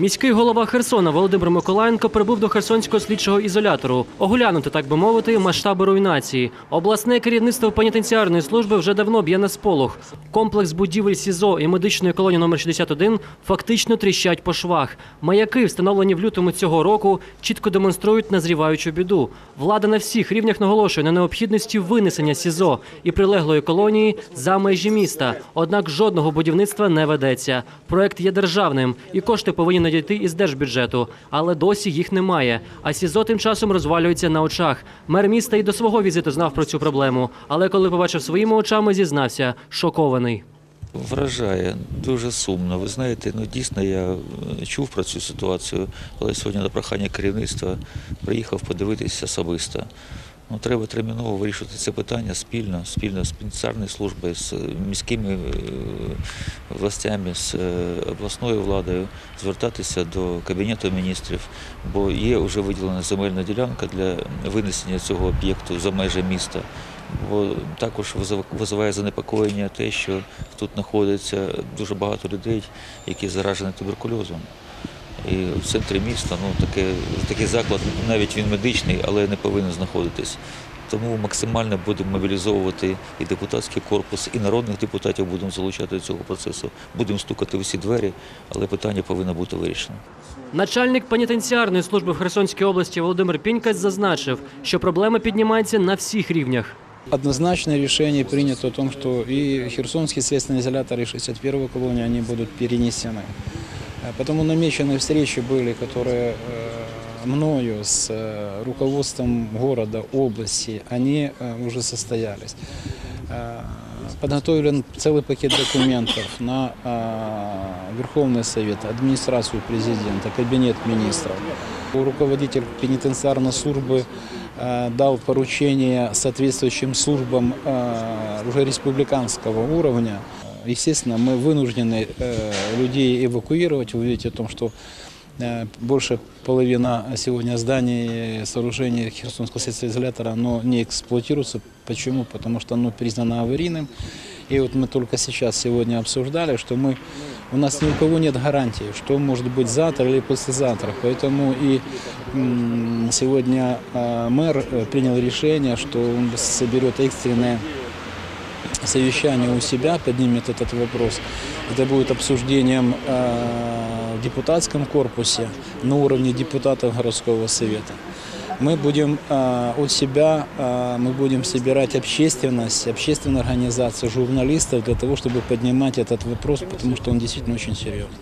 Міський голова Херсона Володимир Миколаєнко прибув до Херсонського слідчого ізолятору, оглянути, так би мовити, масштаби руйнації. Обласне керівництво пенітенціарної служби вже давно б'є на сполох. Комплекс будівель СІЗО і медичної колонії номер 61 фактично тріщать по швах. Маяки, встановлені в лютому цього року, чітко демонструють назріваючу біду. Влада на всіх рівнях наголошує на необхідності винесення СІЗО і прилеглої колонії за межі міста. Однак жодного будівництва не ведеться. Проект є державним і кошти повинні надійти із держбюджету, але досі їх немає. А СІЗО тим часом розвалюється на очах. Мер міста і до свого візиту знав про цю проблему, але коли побачив своїми очами, зізнався шокований. Вражає дуже сумно. Ви знаєте, ну дійсно я е, чув про цю ситуацію, але сьогодні на прохання керівництва приїхав подивитися особисто. Ну, треба терміново вирішити це питання спільно, спільно з пенітенціарною службою, з е, міськими е, властями, з е, обласною владою, звертатися до Кабінету міністрів, бо є вже виділена земельна ділянка для винесення цього об'єкту за межі міста. Бо також визив- визиває занепокоєння те, що тут знаходиться дуже багато людей, які заражені туберкульозом. І в центрі міста ну, таке, такий заклад, навіть він медичний, але не повинен знаходитись. Тому максимально будемо мобілізовувати і депутатський корпус, і народних депутатів будемо залучати до цього процесу. Будемо стукати в усі двері, але питання повинно бути вирішено. Начальник пенітенціарної служби в Херсонській області Володимир Пінькась зазначив, що проблема піднімається на всіх рівнях. Однозначное решение принято о том, что и Херсонский следственный изолятор, и 61 колония, они будут перенесены. Э, Потому намеченные встречи были, которые э, мною с э, руководством города, области, они э, уже состоялись. Э, Подготовлен целый пакет документов на э, Верховный Совет, администрацию президента, кабинет министров. Руководитель пенитенциарной службы э, дал поручение соответствующим службам э, уже республиканского уровня. Естественно, мы вынуждены э, людей эвакуировать. Вы видите о том, что э, больше половина сегодня зданий и сооружений Херсонского следственного изолятора оно не эксплуатируется. Почему? Потому что оно признано аварийным. И вот мы только сейчас сегодня обсуждали, что мы, у нас ни у кого нет гарантии, что может быть завтра или послезавтра. Поэтому и м, сегодня э, мэр э, принял решение, что он соберет экстренное совещание у себя, поднимет этот вопрос. Это будет обсуждением э, в депутатском корпусе на уровне депутатов городского совета. Мы будем э, от себя, э, мы будем собирать общественность, общественные организации, журналистов для того, чтобы поднимать этот вопрос, потому что он действительно очень серьезный.